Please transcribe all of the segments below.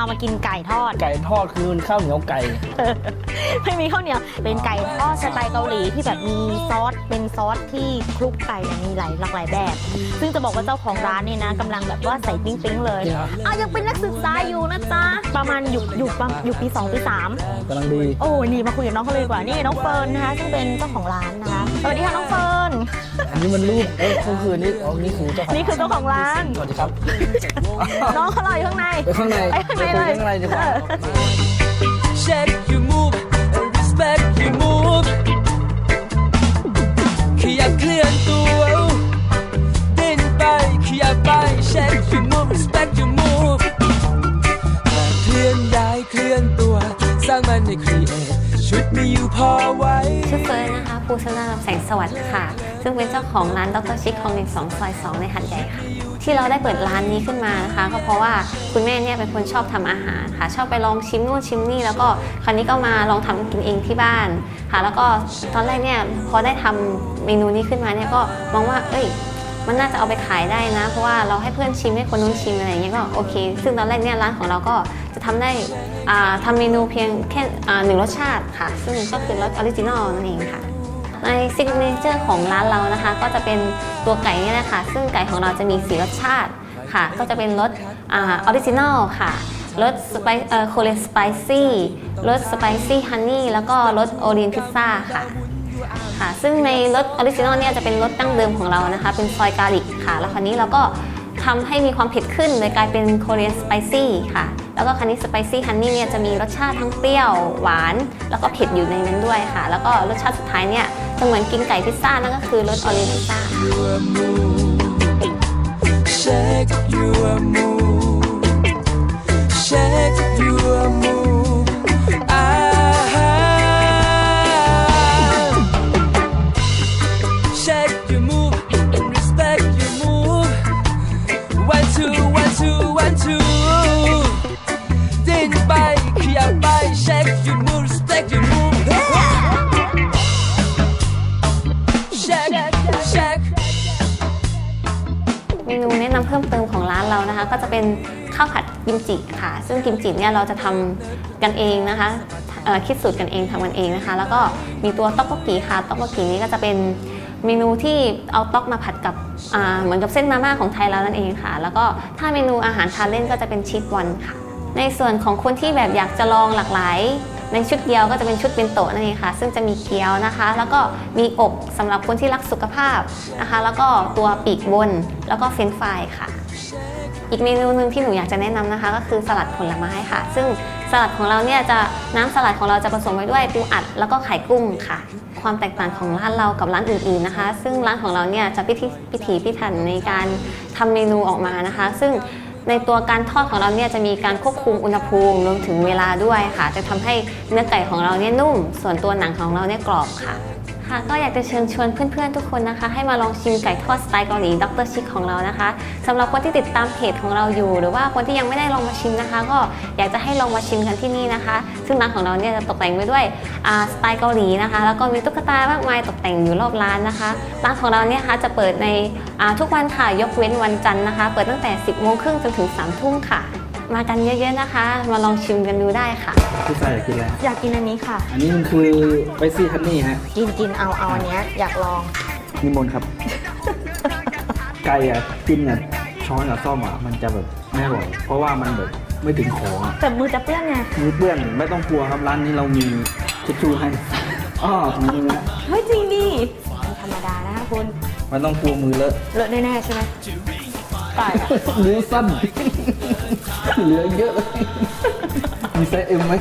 ามากินไก่ทอด ไก่ทอดคือมันข้าวเหนียวไก่ ไม่มีข้าวเหนียว เป็นไก่ทอดสไตล์เกาหลีที่แบบมีซอส เป็นซอสที่คลุกไก่เนี่ยมีหลายหลากหลายแบบ ซึ่งจะบอกว่าเจ้าของร้านเนี่ยนะกำลังแบบว่าใส่ปิ๊งปิ๊งๆเลยจริงเหรออะยังเป็นนักศึกษาอยู่นะจ๊ะ ประมาณอยู่อยู่ประอยู่ปี2ปี3กำลังดีโอ้นี่มาคุยกับน้องเขาเลยดีกว่า นี่น้องเฟิร์นนะคะ ซึ่งเป็นเจ้าของร้านนะคะ สวัสดีค่ะน้องเฟิร์น อันนี้มันรูปเอ้ยก็คือนี่อ๋อนี่คือเจ้าของนี่คือเจ้าของร้าน สวัสดีครับ น้องเขารออยู่ข้างใน ไปข้างใน ไปข้างในคุเรื่องอะไรดีกว่า Shake you move respect you move ขยับเคลื่อนตัวดิ้นไปขยับไป Shake you move respect you move เคลื่อนย้ายเคลื่อนตัว สร้างมันในครีเอทชุดมีอยู่พอไว้ ชื่อเฟิร์นนะคะภูชนาแสงสวัสดิ์ค่ะ ซึ่งเป็นเจ้าของร้านดรชิคคลองหนึ่งสองซอยสองในหัดใหญ่ค่ะ ที่เราได้เปิดร้านนี้ขึ้นมานะคะ ก็เพราะว่าคุณแม่เนี่ยเป็นคนชอบทำอาหารค่ะ ชอบไปลองชิมนู่นชิมนี่ แล้วก็คราวนี้ก็มาลองทำกินเองที่บ้านค่ะ แล้วก็ตอนแรกเนี่ยพอได้ทำเมนูนี้ขึ้นมาเนี่ยก็มองว่า เอ้ย มันน่าจะเอาไปขายได้นะ เพราะว่าเราให้เพื่อนชิมให้คนนู้นชิมอะไรอย่างเงี้ยก็โอเค ซึ่งตอนแรกเนี่ยร้านของเราก็จะทำได้อ่าทำเมนูเพียงแค่หนึ่งรสชาติค่ะ ซึ่งก็คือรสออริจินอลนั่นเองค่ะ ในซิกเนเจอร์ของร้านเรานะคะ ก็จะเป็นตัวไก่นี่ยแหละคะ ซึ่งไก่ของเราจะมีสีรสชาติค่ะ ก็จะเป็นรสออริจินอลค่ะรสสไปเอ่อโคเรสไปซี่รสสไปซี่ฮันนี่แล้วก็รสโอเรียนพิซซ่าค่ะค่ะ ซึ่งในรสออริจินอลเนี่ยจะเป็นรสดั้งเดิมของเรานะคะ เป็นซอยกาลิกค่ะ แล้วคราวนี้เราก็ทำให้มีความเผ็ดขึ้นเลยกลายเป็นโคเรียนสไปซี่ค่ะ แล้วก็คันนี้สไปซี่ฮันนี่เนี่ยจะมีรสชาติทั้งเปรี้ยวหวาน แล้วก็เผ็ดอยู่ในนั้นด้วยค่ะ แล้วก็รสชาติสุดท้ายเนี่ย จะเหมือนกินไก่พิซซ่านั่นก็คือรสออเรียนพิซซ่า เมนูแนะนำเพิ่มเติมของร้านเรานะคะ ก็จะเป็นข้าวผัดกิมจิค่ะ ซึ่งกิมจิเนี่ยเราจะทำกันเองนะคะคิดสูตรกันเองทำกันเองนะคะ แล้วก็มีตัวต๊อกโกกิค่ะต๊อกโกกินี้ก็จะเป็นเมนูที่เอาต๊อกมาผัดกับเหมือนกับเส้นมาม่าของไทยเรานั่นเองค่ะ แล้วก็ถ้าเมนูอาหารทานเล่นก็จะเป็นชีสบอลค่ะ ในส่วนของคนที่แบบอยากจะลองหลากหลาย ในชุดเดียวก็จะเป็นชุดเป็นโตะนั่นเองค่ะ ซึ่งจะมีเกี๊ยวนะคะ แล้วก็มีอกสำหรับคนที่รักสุขภาพนะคะ แล้วก็ตัวปีกบนแล้วก็เฟรนฟรายค่ะ อีกเมนูหนึ่งที่หนูอยากจะแนะนำนะคะ ก็คือสลัดผลไม้ค่ะ ซึ่งสลัดของเราเนี่ยจะน้ำสลัดของเราจะผสมไว้ด้วยปูอัดแล้วก็ไข่กุ้งค่ะ ความแตกต่างของร้านเรากับร้านอื่นๆนะคะ ซึ่งร้านของเราเนี่ยจะพิถีพิถีพิถันในการทำเมนูออกมานะคะ ซึ่ง ในตัวการทอดของเราเนี่ยจะมีการควบคุมอุณหภูมิรวมถึงเวลาด้วยค่ะ จะทำให้เนื้อไก่ของเราเนี่ยนุ่ม ส่วนตัวหนังของเราเนี่ยกรอบค่ะ ค่ะ ก็อยากจะเชิญชวนเพื่อนๆทุกคนนะคะ ให้มาลองชิมไก่ทอดสไตล์เกาหลีดรชิคของเรานะคะสำหรับคนที่ติดตามเพจของเราอยู่ หรือว่าคนที่ยังไม่ได้ลองมาชิมนะคะ ก็อยากจะให้ลองมาชิมกันที่นี่นะคะ ซึ่งร้านของเราเนี่ยจะตกแต่งไปด้วยสไตล์เกาหลีนะคะ แล้วก็มีตุ๊กตามากมายตกแต่งอยู่รอบร้านนะคะ ร้านของเราเนี่ยคะจะเปิดในทุกวันค่ะยกเว้นวันจันทร์นะคะ เปิดตั้งแต่ 10โมงครึ่งจนถึง3ทุ่มค่ะ มากันเยอะๆนะคะ มาลองชิมกันดูได้ค่ะ พี่ชายอยากกินอะไรอยากกินอันนี้ค่ะ อันนี้มันคือไปซี่ฮันนี่ฮะกินกินเอาเอาอันเนี้ยอยากลอง นิมนต์ครับ ไก่อะกินอะช้อนกับซ่อมอะมันจะแบบไม่อร่อยเพราะว่ามันแบบไม่ถึงของอะแต่มือจะเปื้อนไง มือเปื้อนไม่ต้องกลัวครับร้านนี้เรามีทิชชู่ให้อ้อถุงมือนะเฮ้ยจริงดิไม่ธรรมดานะคะคุณ ไม่ต้องกลัวมือเลอะเลอะแน่ๆใช่ไหมตายละหรือสั้น เหลือเยอะเลย มีไซส์เอ็มไหม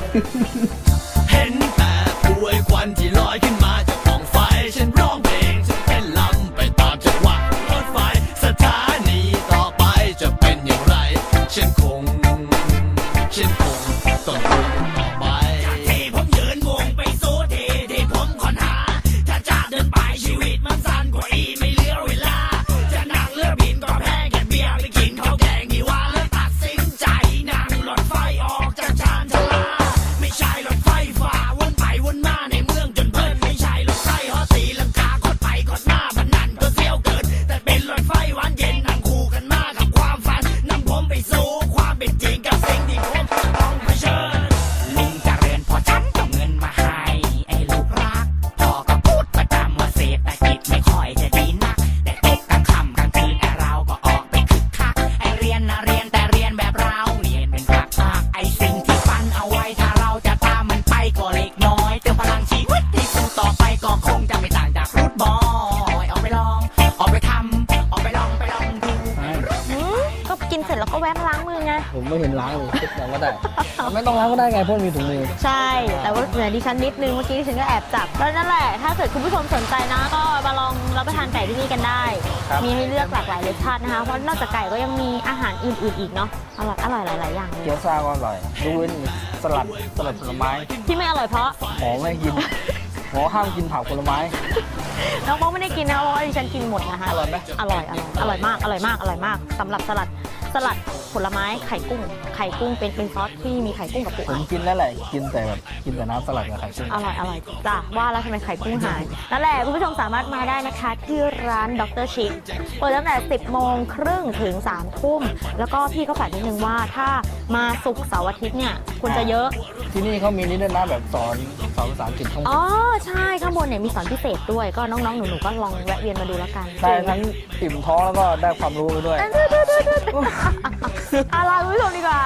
Trump is. ผมไม่เห็นล้างเลยเช็ดยังก็ได้ ไม่ต้องล้างก็ได้ไงเพราะมันมีถุงมือ ใช่ แต่ว่าเหมือนดิฉันนิดนึง เมื่อกี้ดิฉันก็แอบจับแล้วนั่นแหละ ถ้าเกิดคุณผู้ชมสนใจนะ ก็มาลองรับประทานไก่ที่นี่กันได้ ครับมีให้เลือกหลากหลายรสชาตินะคะ เพราะนอกจากไก่ก็ยังมีอาหารอื่นๆอีกเนาะ อร่อยอร่อยหลายๆอย่างเลยเกี๊ยวซ่าก็อร่อยดูเว้นสลัดสลัดผลไม้ที่ไม่อร่อยเพราะ หมอไม่ให้กินหมอห้ามกินผักผลไม้ น้องโป๊ไม่ได้กินนะคะเพราะว่าดิฉันกินหมดนะคะอร่อยไหม อร่อยอร่อยอร่อยมากอร่อยมากอร่อยมากสำหรับสลัด สลัดผลไม้ไข่กุ้ง ไข่กุ้งเป็นเป็นซอสที่มีไข่กุ้งกับปูผมอัดกินแล้วแหละ กินแต่แบบกินแต่น้ำสลัดกับไข่กุ้ง อร่อยอร่อยจ้ะว่าแล้วทำไมไข่กุ้งหายนั่นแหละคุณผู้ชมสามารถมาได้นะคะ ที่ร้านดรชิคเปิดตั้งแต่ 10 โมงครึ่งถึง 3 ทุ่ม แล้วก็พี่ก็ฝากนิดนึงว่าถ้ามาศุกร์เสาร์อาทิตย์เนี่ยควรจะเยอะ ที่นี่เขามีนี่ด้วยนะแบบสอน สอนภาษาอังกฤษข้างบอ๋นอใช่ข้างบนเนี่ยมีสอนพิเศษด้วยก็น้องๆหนูๆก็ลองแวะเวียนมาดูแล้วกันได้ทั้งอิ่มท้องแล้วก็ได้ความรู้ไปด้วยเอาล่ะคุณผู้ชมดีกว่า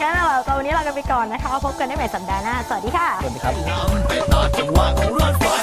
งั้นเราตอนนี้เรากันไปก่อนนะคะพบกันได้ใหม่สัปดาห์หน้าสวัสดีค่ะสวัสดีครับ